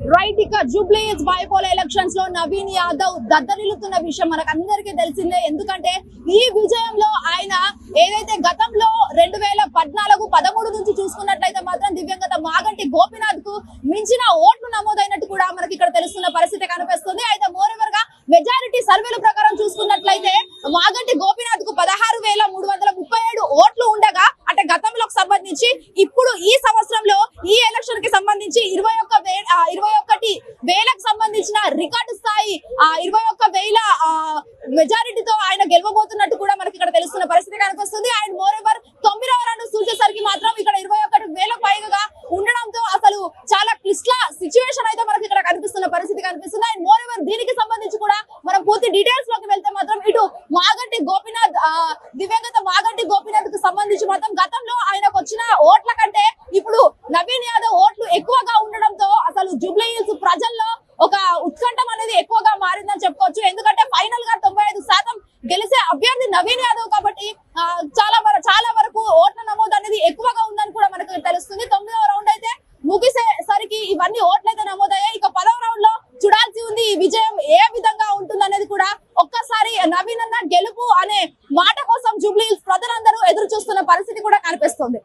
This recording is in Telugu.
రైట్ ఇక జూబ్లీస్ బైపోల్ ఎలక్షన్స్లో నవీన్ యాదవ్ దద్దరిల్లుతున్న విషయం మనకు అందరికీ తెలిసిందే. ఎందుకంటే ఈ విజయంలో ఆయన ఏదైతే గతంలో రెండు వేల పద్నాలుగు పదమూడు నుంచి చూసుకున్నట్లయితే మాత్రం దివ్యంగత మాగంటి గోపినాథ్కు మించిన ఓట్లు నమోదైనట్టు కూడా మనకి ఇక్కడ తెలుస్తున్న పరిస్థితి కనిపిస్తుంది. అయితే మోరెవర్గా మెజారిటీ సర్వేల ప్రకారం చూసుకున్నట్లయితే మాగంటి గోపినాథ్కు పదహారు వేల మూడు వందల ముప్పై ఏడు ఓట్లు ఉండగా అంటే గతంలోకి సంబంధించి ఇప్పుడు ఈ సంవత్సరంలో ఈ ఎలక్షన్కి సంబంధించి ఇరవై ఒక్క వే- ఆ, ఇరవై ఒకటి వేలకు సంబంధించిన రికార్డు స్థాయి ఆ ఇరవై ఒక్క వేల మెజారిటీతో ఆయన గెలవబోతున్నట్టు కూడా మనకి ఇక్కడ తెలుస్తున్న పరిస్థితి కనిపిస్తుంది. అండ్ మోర్ ఎవర్ తొమ్మిదవ రౌండ్ చూసేసరికి మాత్రం ఇక్కడ ఇరవై ఒకటి వేలకు పైగా ఉండడంతో అసలు చాలా క్లిష్ట సిచ్యువేషన్ అయితే మనకి ఇక్కడ కనిపిస్తున్న పరిస్థితి కనిపిస్తుంది. అండ్ మోర్ ఎవర్ దీనికి సంబంధించి కూడా మనం పూర్తి డీటెయిల్స్లోకి వెళ్తే మాత్రం ఇటు మాగంటి గోపినాథ్ ఆ, దివ్యంగత మాగంటి గోపినాథ్కు సంబంధించి మాత్రం గతంలో ఆయనకు వచ్చిన ఓట్ల కంటే ఇప్పుడు నవీన్ యాదవ్ ఓట్లు ఎక్కువగా ఉండడంతో అసలు జూబ్లీ హిల్స్ ప్రజల్లో ఒక ఉత్కంఠం అనేది ఎక్కువగా మారిందని చెప్పుకోవచ్చు. ఎందుకంటే ఫైనల్గా తొంభై ఐదు శాతం గెలిచే అభ్యర్థి నవీన్ యాదవ్ కాబట్టి చాలా వరకు చాలా వరకు ఓట్ల నమోదు అనేది ఎక్కువగా ఉందని కూడా మనకు తెలుస్తుంది. తొమ్మిదవ రౌండ్ అయితే ముగిసేసరికి ఇవన్నీ ఓట్లయితే నమోదయ్యాయి. ఇక పదవ రౌండ్లో చూడాల్సి ఉంది ఈ విజయం ఏ విధంగా ఉంటుంది అనేది కూడా. ఒక్కసారి నవీన్ అన్న గెలుపు అనే మాట కోసం జూబ్లీ ప్రజలందరూ ఎదురు చూస్తున్న పరిస్థితి కూడా కనిపిస్తుంది.